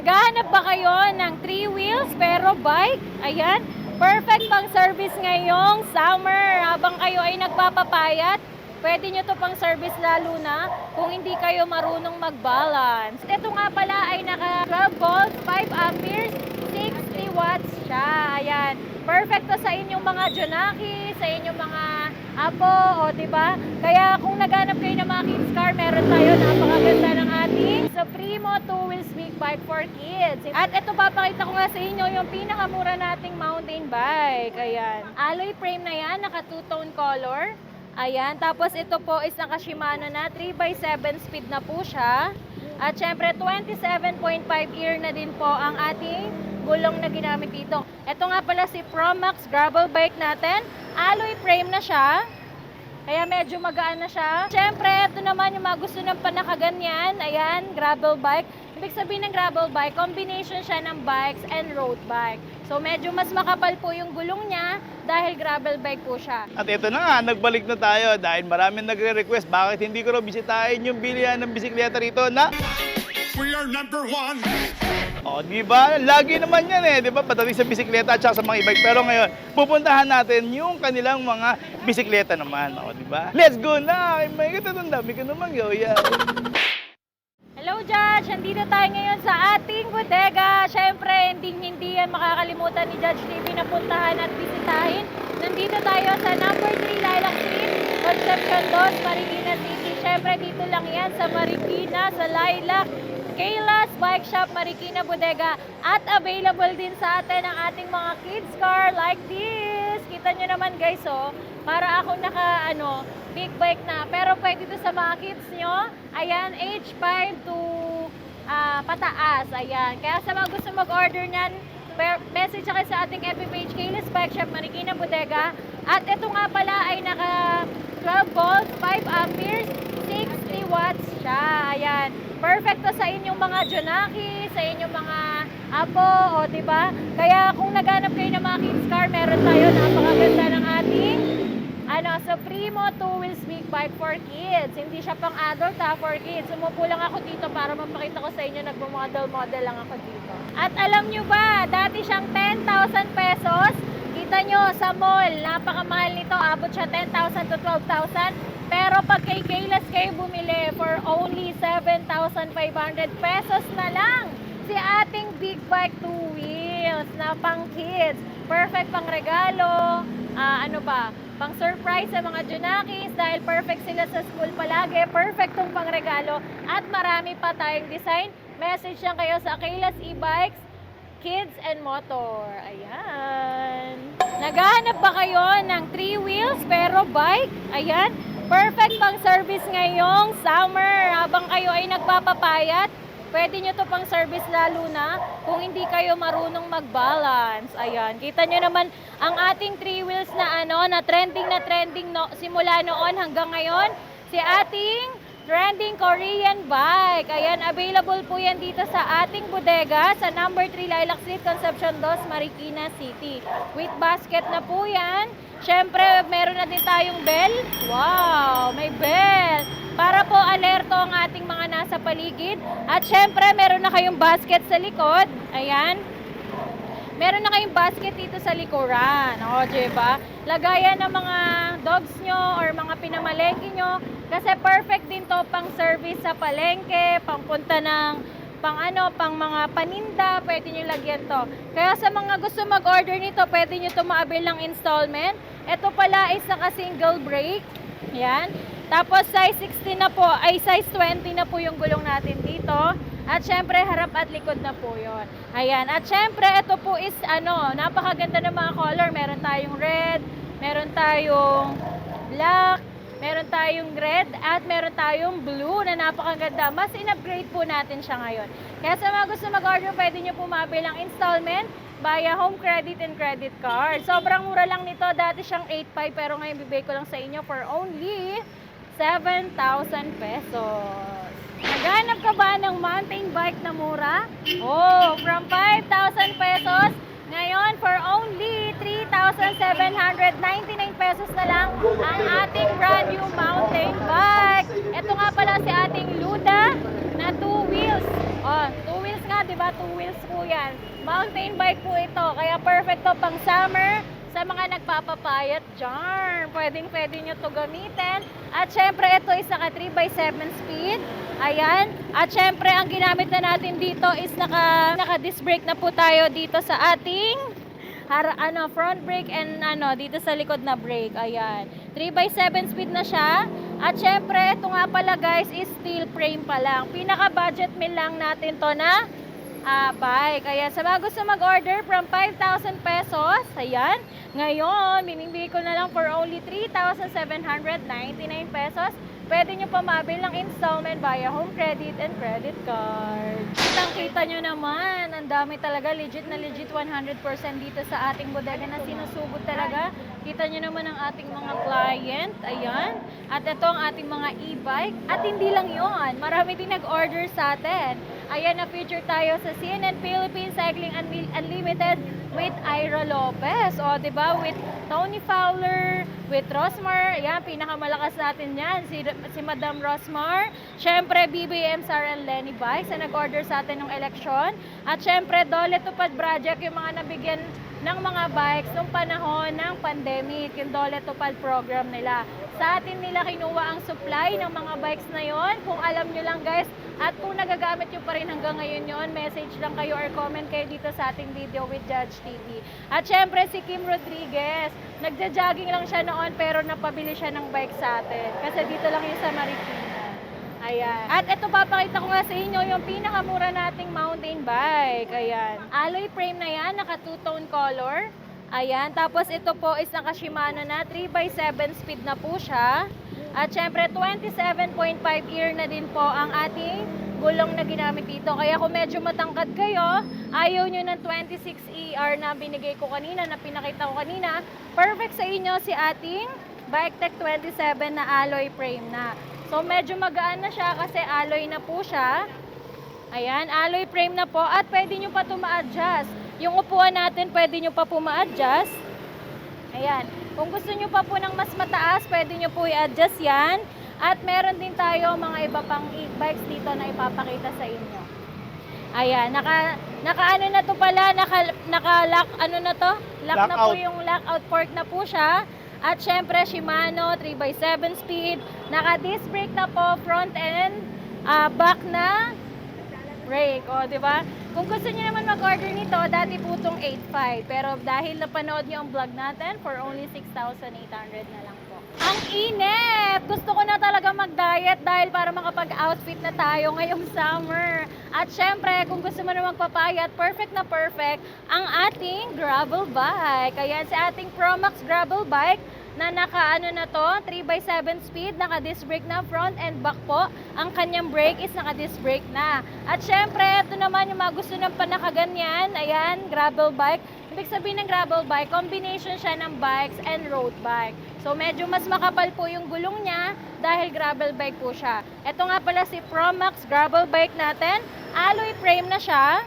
Naghahanap ba kayo ng three wheels pero bike? Ayan, perfect pang service ngayong summer habang kayo ay nagpapapayat. Pwede nyo to pang service lalo na kung hindi kayo marunong mag-balance. Ito nga pala ay naka 12 volts, 5 amperes, 60 watts siya. Ayan. Perfect to sa inyong mga Junaki, sa inyong mga Apo, o ba? Kaya kung naghanap kayo ng mga kids car, meron tayo napakaganda ng ating Supremo 2 wheels big bike for kids. At ito papakita ko nga sa inyo yung pinakamura nating mountain bike. Ayan. Alloy frame na yan, naka two-tone color. Ayan, tapos ito po is naka Shimano na 3x7 speed na po siya. At syempre 27.5 ear na din po ang ating gulong na ginamit dito. Ito nga pala si Promax gravel bike natin. Alloy frame na siya. Kaya medyo magaan na siya. Syempre, ito naman yung mga gusto ng panakaganyan. Ayan, gravel bike. Ibig sabihin ng gravel bike, combination siya ng bikes and road bike. So medyo mas makapal po yung gulong niya dahil gravel bike po siya. At ito na nga, nagbalik na tayo dahil maraming nagre-request bakit hindi ko raw bisitahin yung bilihan ng bisikleta rito na We are number one. O, di ba? Lagi naman yan eh, di ba? Patating sa bisikleta at sa mga e-bike. Pero ngayon, pupuntahan natin yung kanilang mga bisikleta naman. O, di ba? Let's go na! Ay, may katandang dami ka naman, yo. Yeah. Hello Judge! Nandito tayo ngayon sa ating bodega. Siyempre, hindi hindi yan makakalimutan ni Judge TV na puntahan at bisitahin. Nandito tayo sa number 3 Lilac Street, Concepcion 2, Marikina City. Siyempre, dito lang yan sa Marikina, sa Lilac. Kayla's Bike Shop, Marikina Bodega. At available din sa atin ang ating mga kids car like this. Kita nyo naman guys, oh. Para ako naka, ano, big bike na. Pero pwede to sa mga kids nyo. Ayan, age 5 to ah, pataas. Ayan. Kaya sa mga gusto mag-order niyan, per- message kayo sa ating FB page, Kayla's Bike Shop, Marikina Bodega. At ito nga pala ay naka 12 volts, 5 amperes, 60 watts siya. Ayan. Perfect to sa inyong mga Junaki, sa inyong mga Apo, o ba? Kaya kung naghanap kayo ng mga kids car, meron tayo napakaganda ng ating ano, Supremo 2 wheels big bike for kids. Hindi siya pang adult ha, for kids. Umupo lang ako dito para mapakita ko sa inyo, nagmo-model-model lang ako dito. At alam nyo ba, dati siyang 10,000 pesos. Kita nyo sa mall, napakamahal nito. Abot siya 10,000 to 12,000. Pero pag kay Kaylas kayo bumili for only 7,500 pesos na lang si ating big bike two wheels na pang kids. Perfect pang regalo. Ah, ano ba? Pang surprise sa mga Junakis dahil perfect sila sa school palagi. Perfect tong pang regalo. At marami pa tayong design. Message lang kayo sa Kaylas e-bikes, Kids and Motor. Ayan. Naghahanap ba kayo ng three wheels pero bike? Ayan. Perfect pang service ngayong summer habang kayo ay nagpapapayat. Pwede nyo to pang service lalo na kung hindi kayo marunong mag-balance. Ayan, kita nyo naman ang ating three wheels na ano, na trending na trending no, simula noon hanggang ngayon. Si ating trending Korean bike. Ayan, available po yan dito sa ating bodega sa number 3 Lilac Street, Concepcion 2, Marikina City. With basket na po yan. Siyempre, meron na din tayong bell. Wow, may bell. Para po alerto ang ating mga nasa paligid. At syempre, meron na kayong basket sa likod. Ayan. Meron na kayong basket dito sa likuran. O, diba? Lagayan ng mga dogs nyo or mga pinamalengke nyo. Kasi perfect din to pang service sa palengke, pangpunta ng pang ano, pang mga paninda, pwede nyo lagyan to. Kaya sa mga gusto mag-order nito, pwede nyo to maabil ng installment. Ito pala is naka single brake. Yan. Tapos size 16 na po, ay size 20 na po yung gulong natin dito. At syempre, harap at likod na po yon. Ayan. At syempre, ito po is ano, napakaganda ng mga color. Meron tayong red, meron tayong black, meron tayong red, at meron tayong blue na napakaganda. Mas in-upgrade po natin siya ngayon. Kaya sa mga gusto mag-order, pwede nyo pumabil ng installment via home credit and credit card. Sobrang mura lang nito. Dati siyang 8.5 pero ngayon bibigay ko lang sa inyo for only 7,000 pesos. Naghanap ka ba ng mountain bike na mura? Oh, from 5,000 pesos, ngayon for only 3,799 pesos na lang ang ating brand new mountain bike. Ito nga pala si ating Luda na two wheels. Oh, two wheels nga di ba? Two wheels po yan. Mountain bike po ito. Kaya perfect to pang summer sa mga nagpapapayat dyan. Pwedeng pwede nyo to gamitin. At syempre, ito is naka 3x7 speed. Ayan. At syempre, ang ginamit na natin dito is naka, naka disc brake na po tayo dito sa ating har, ano, front brake and ano, dito sa likod na brake. Ayan. 3x7 speed na siya. At syempre, ito nga pala guys is steel frame pa lang. Pinaka-budget meal lang natin to na ah, bike. Kaya sa mga gusto mag-order from 5,000 pesos, ayan, ngayon, binibigay ko na lang for only 3,799 pesos. Pwede nyo pa mabil ng installment via home credit and credit card. Kitang kita nyo naman, ang dami talaga, legit na legit 100% dito sa ating bodega na sinusugod talaga. Kita nyo naman ang ating mga client, ayan. At ito ang ating mga e-bike. At hindi lang yon marami din nag-order sa atin. Ayan, na-feature tayo sa CNN Philippines Cycling Unli- Unlimited with Ira Lopez. O, di ba? With Tony Fowler, with Rosmar. Ayan, pinakamalakas natin yan. Si, si Madam Rosmar. Siyempre, BBM Sarah and Lenny Bikes na nag-order sa atin ng eleksyon. At siyempre, Dole Tupad Project, yung mga nabigyan ng mga bikes nung panahon ng pandemic, yung Dole Tupad program nila. Sa atin nila kinuha ang supply ng mga bikes na yon. Kung alam nyo lang guys, at kung nagagamit nyo pa rin hanggang ngayon yon, message lang kayo or comment kayo dito sa ating video with Judge TV. At syempre si Kim Rodriguez, nagja-jogging lang siya noon pero napabili siya ng bike sa atin. Kasi dito lang yun sa Marikina. Ayan. At ito papakita ko nga sa inyo yung pinakamura nating mountain bike. Ayan. Alloy frame na yan, naka two-tone color. Ayan. Tapos ito po is naka Shimano na 3x7 speed na po siya. At syempre 27.5 ear na din po ang ating gulong na ginamit dito. Kaya kung medyo matangkad kayo, ayaw nyo ng 26 ER na binigay ko kanina, na pinakita ko kanina, perfect sa inyo si ating Bike Tech 27 na alloy frame na. So medyo magaan na siya kasi alloy na po siya. Ayan, alloy frame na po at pwede nyo pa ito ma-adjust. Yung upuan natin, pwede nyo pa po ma-adjust. Ayan, kung gusto nyo pa po ng mas mataas, pwede nyo po i-adjust yan. At meron din tayo mga iba pang e-bikes dito na ipapakita sa inyo. Ayan, naka, naka ano na to pala, naka, naka lock, ano na to? Lock na po Lockout. yung lockout fork na po siya. At syempre, Shimano 3x7 speed. Naka disc brake na po, front end, ah, back na brake. O, di ba? Kung gusto niyo naman mag-order nito, dati po itong 8.5. Pero dahil napanood niyo ang vlog natin, for only 6,800 na lang po. Ang init! Gusto ko na talaga mag-diet dahil para makapag-outfit na tayo ngayong summer. At syempre, kung gusto mo na magpapayat, perfect na perfect ang ating gravel bike. Ayan, si ating Promax gravel bike na naka ano na to, 3x7 speed, naka disc brake na front and back po. Ang kanyang brake is naka disc brake na. At syempre, ito naman yung mga gusto ng panakaganyan, ayan, gravel bike. Ibig sabihin ng gravel bike, combination siya ng bikes and road bike. So medyo mas makapal po yung gulong niya dahil gravel bike po siya. Ito nga pala si Promax gravel bike natin. Alloy frame na siya.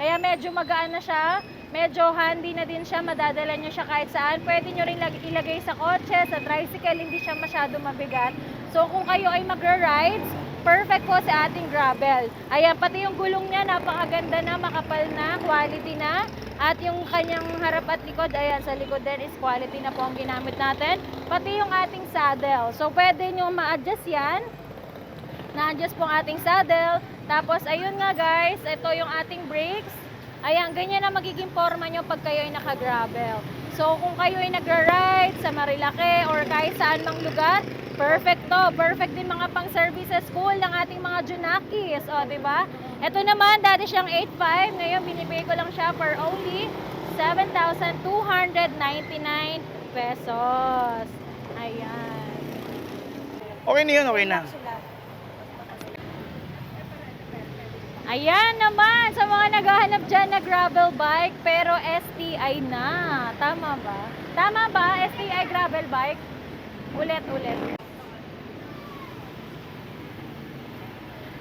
Kaya medyo magaan na siya. Medyo handy na din siya, madadala nyo siya kahit saan. Pwede nyo rin lag- ilagay sa kotse, sa tricycle, hindi siya masyado mabigat. So kung kayo ay magra-rides, perfect po sa ating gravel. Ayan, pati yung gulong niya, napakaganda na, makapal na, quality na. At yung kanyang harap at likod, ayan, sa likod din is quality na po ang ginamit natin. Pati yung ating saddle. So pwede nyo ma-adjust yan na-adjust po ang ating saddle. Tapos, ayun nga guys, ito yung ating brakes. Ayan, ganyan na magiging forma nyo pag kayo ay naka-gravel. So, kung kayo ay nagra-ride sa Marilake or kahit saan mang lugar, perfect to. Perfect din mga pang-service sa school ng ating mga Junakis. O, di ba? Ito naman, dati siyang 8.5. Ngayon, binibigay ko lang siya for only 7,299 pesos. Ayan. Okay na yun, okay na. Ayan naman, sa mga naghahanap dyan na gravel bike, pero STI na. Tama ba? Tama ba? STI gravel bike? Ulit, ulit.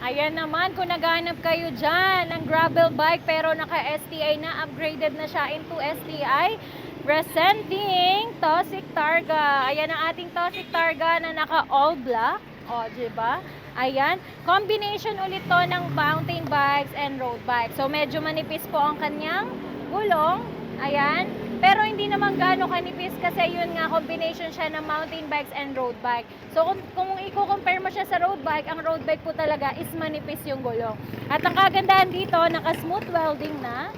Ayan naman, kung naghahanap kayo dyan ng gravel bike, pero naka-STI na, upgraded na siya into STI, presenting Tosik Targa. Ayan ang ating Tosik Targa na naka all black. O, di ba? Ayan. Combination ulit to ng mountain bikes and road bikes. So medyo manipis po ang kanyang gulong. Ayan. Pero hindi naman gaano kanipis kasi yun nga combination siya ng mountain bikes and road bike. So kung, kung i-compare mo siya sa road bike, ang road bike po talaga is manipis yung gulong. At ang kagandahan dito, naka-smooth welding na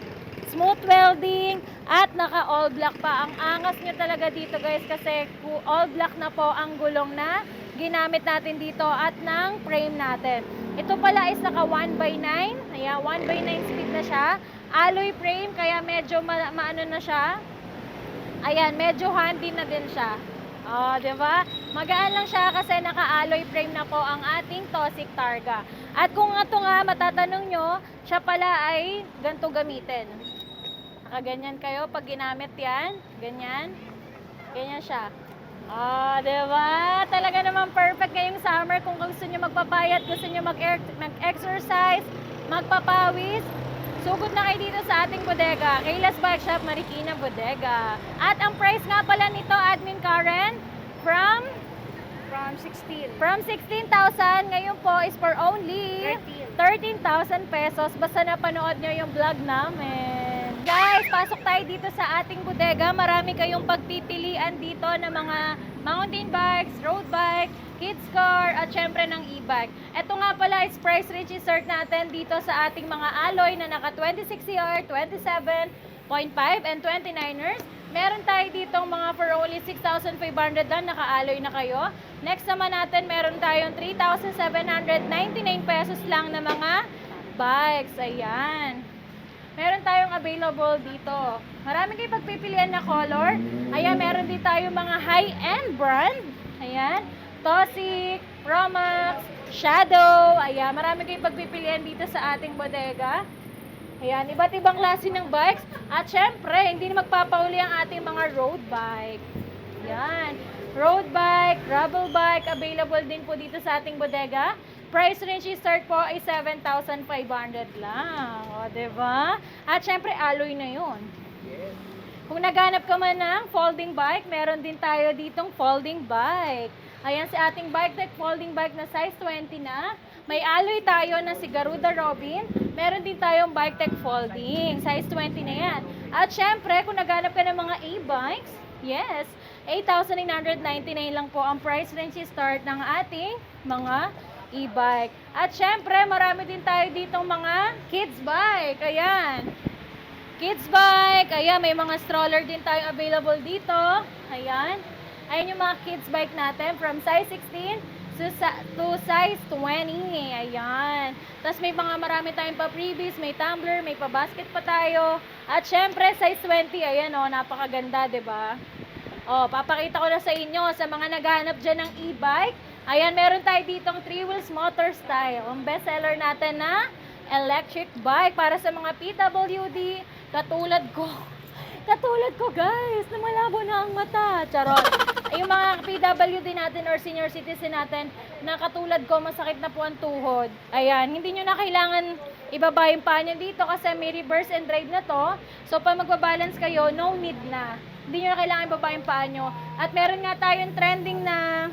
smooth welding at naka all black pa. Ang angas nyo talaga dito guys kasi all black na po ang gulong na ginamit natin dito at ng frame natin. Ito pala is naka 1x9. Ayan, 1x9 speed na siya. Alloy frame kaya medyo ma- maano na siya. Ayan, medyo handy na din siya. Oh, 'di ba? Magaan lang siya kasi naka-alloy frame na po ang ating Tosik Targa. At kung ito nga matatanong nyo, siya pala ay ganito gamitin. Nakaganyan kayo pag ginamit 'yan, ganyan. Ganyan siya. Ah, 'di ba? Talaga naman perfect ngayong summer kung gusto niyo magpapayat, gusto niyo mag mag-exercise, magpapawis, Sugod na kayo dito sa ating bodega, Kayla's Bike Shop, Marikina Bodega. At ang price nga pala nito, Admin Karen, from From 16. from 16,000 ngayon po is for only 13,000 pesos. Basta napanood nyo yung vlog namin. Guys, pasok tayo dito sa ating bodega. Marami kayong pagpipilian dito ng mga mountain bikes, road bike, kids car, at syempre ng e-bike. Ito nga pala is price registered natin dito sa ating mga alloy na naka 26CR, 27.5 and 29ers. Meron tayo dito mga for only 6,500 lang, naka-alloy na kayo. Next naman natin, meron tayong 3,799 pesos lang na mga bikes. Ayan. Meron tayong available dito. Marami kayong pagpipilian na color. Ayan, meron din tayo mga high-end brand. Ayan. Tosik, Romax, Shadow. Ayan, marami kayong pagpipilian dito sa ating bodega. Ayan, iba't ibang klase ng bikes. At syempre, hindi na magpapauli ang ating mga road bike. Ayan. Road bike, gravel bike, available din po dito sa ating bodega. Price range start po ay 7,500 lang. O, ba? diba? At syempre, alloy na yun. Kung naghanap ka man ng folding bike, meron din tayo ditong folding bike. Ayan si ating bike deck, folding bike na size 20 na. May alloy tayo na si Garuda Robin. Meron din tayong bike tech folding, size 20 na yan. At syempre, kung naghanap ka ng mga e-bikes, yes, 8,999 lang po ang price range start ng ating mga e-bike. At syempre, marami din tayo ditong mga kids bike. Ayan. Kids bike. Ayan, may mga stroller din tayo available dito. Ayan. Ayan yung mga kids bike natin from size 16 to, to size 20. Ayan. Tapos may mga marami tayong pa freebies, may tumbler, may pa basket pa tayo. At syempre, size 20. Ayan o, napakaganda, 'di ba? Oh, papakita ko na sa inyo sa mga naghahanap dyan ng e-bike. Ayan, meron tayo ditong 3 wheels motor style. Ang best seller natin na electric bike para sa mga PWD katulad ko. Katulad ko, guys, na malabo na ang mata. Charot. Yung mga PWD natin or senior citizen natin na katulad ko, masakit na po ang tuhod. Ayan, hindi nyo na kailangan ibaba yung paa dito kasi may reverse and drive na to. So, pag magbabalance kayo, no need na. Hindi nyo na kailangan ibaba yung paa. At meron nga tayong trending na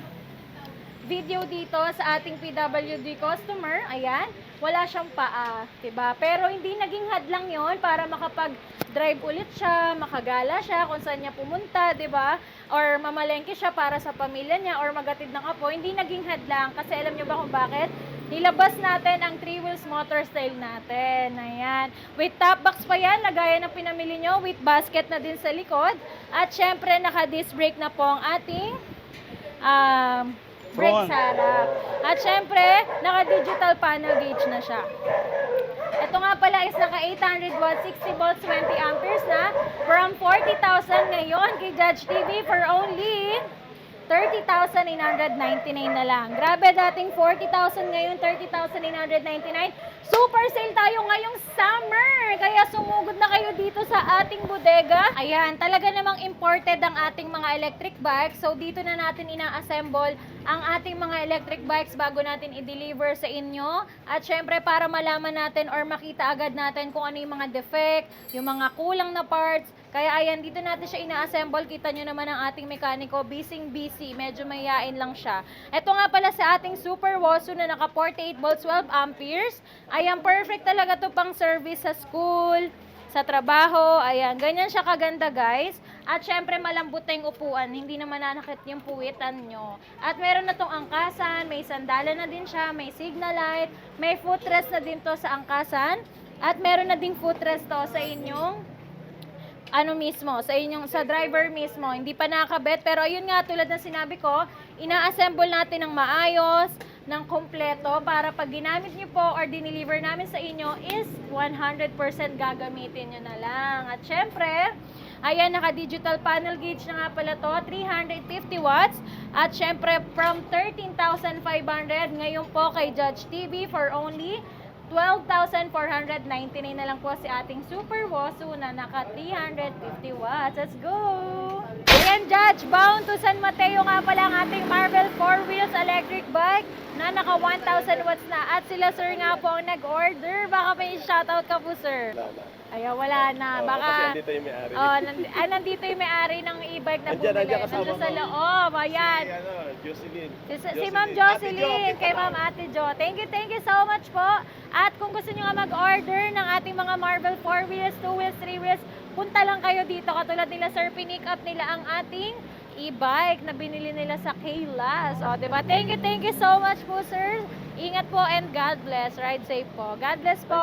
video dito sa ating PWD customer. Ayan, wala siyang paa, 'di ba? Pero hindi naging hadlang 'yon para makapag-drive ulit siya, makagala siya kung saan niya pumunta, 'di ba? Or mamalengke siya para sa pamilya niya or magatid ng apo, hindi naging hadlang kasi alam niyo ba kung bakit? Nilabas natin ang 3 wheels motor style natin. Ayan. With top box pa yan, lagaya ng pinamili nyo. With basket na din sa likod. At syempre, naka-disc brake na po ang ating um, brake sa. At syempre, naka-digital panel gauge na siya. Ito nga pala is naka 800 watts, 60 volts, 20 amperes na from 40,000 ngayon kay Judge TV for only 30,999 na lang. Grabe, dating 40,000 ngayon, 30,999. Super sale tayo ngayong summer! Kaya sumugod na kayo dito sa ating bodega. Ayan, talaga namang imported ang ating mga electric bikes. So dito na natin ina-assemble ang ating mga electric bikes bago natin i-deliver sa inyo. At syempre para malaman natin or makita agad natin kung ano yung mga defect, yung mga kulang na parts. Kaya ayan, dito natin siya ina-assemble. Kita nyo naman ang ating mekaniko, bising busy. Medyo mayayain lang siya. Ito nga pala sa ating Super Wosu na naka 48 volts 12 amperes. Ayan, perfect talaga to pang service sa school, sa trabaho. Ayan, ganyan siya kaganda guys. At syempre malambot na yung upuan, hindi naman nanakit yung puwitan nyo. At meron na tong angkasan, may sandala na din siya, may signal light, may footrest na din to sa angkasan. At meron na ding footrest to sa inyong ano mismo, sa inyong sa driver mismo. Hindi pa nakabet, pero ayun nga tulad ng sinabi ko, ina-assemble natin ng maayos, ng kompleto para pag ginamit niyo po or dineliver namin sa inyo is 100% gagamitin niyo na lang. At syempre, ayan naka-digital panel gauge na nga pala to, 350 watts. At syempre from 13,500 ngayon po kay Judge TV for only 12,499 na lang po si ating Super Wosu na naka 350 watts. Let's go! Ayan, Judge, bound to San Mateo nga pala ang ating Marvel 4 wheels electric bike na naka 1,000 watts na. At sila sir nga po ang nag-order. Baka may shoutout ka po, sir. Ayaw, wala na. Baka... Kasi andito yung may-ari. Oh, nand- ah, nandito yung may-ari ng e-bike na Andyan, bumili. andyan kasama Nandun sa mo. loob. Ayan. Si, ano, Jocelyn. Si, si Ma'am Jocelyn, kay Ma'am Ate Jo. Thank you, thank you so much po. At kung gusto nyo nga mag-order ng ating mga Marvel 4 wheels, 2 wheels, 3 wheels, punta lang kayo dito. Katulad nila, sir, pinick up nila ang ating e-bike na binili nila sa Kaylas. O, diba? Thank you, thank you so much po, sir. Ingat po and God bless. Ride safe po. God bless po.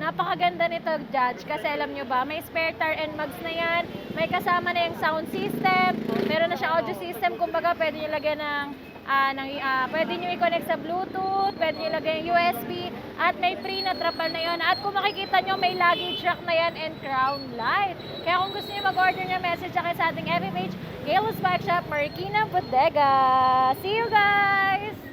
Napakaganda nito, Judge. Kasi alam nyo ba, may spare tire and mugs na yan. May kasama na yung sound system. Meron na siya audio system. Kumbaga, pwede nyo lagyan ng ah, ng, ah, pwede nyo i-connect sa Bluetooth, pwede nyo ilagay yung USB, at may free na trapal na yon. At kung makikita nyo, may luggage rack na yan and crown light. Kaya kung gusto nyo mag-order nyo, message sa akin sa ating page, Galos Bike Shop, Marikina Bodega. See you guys!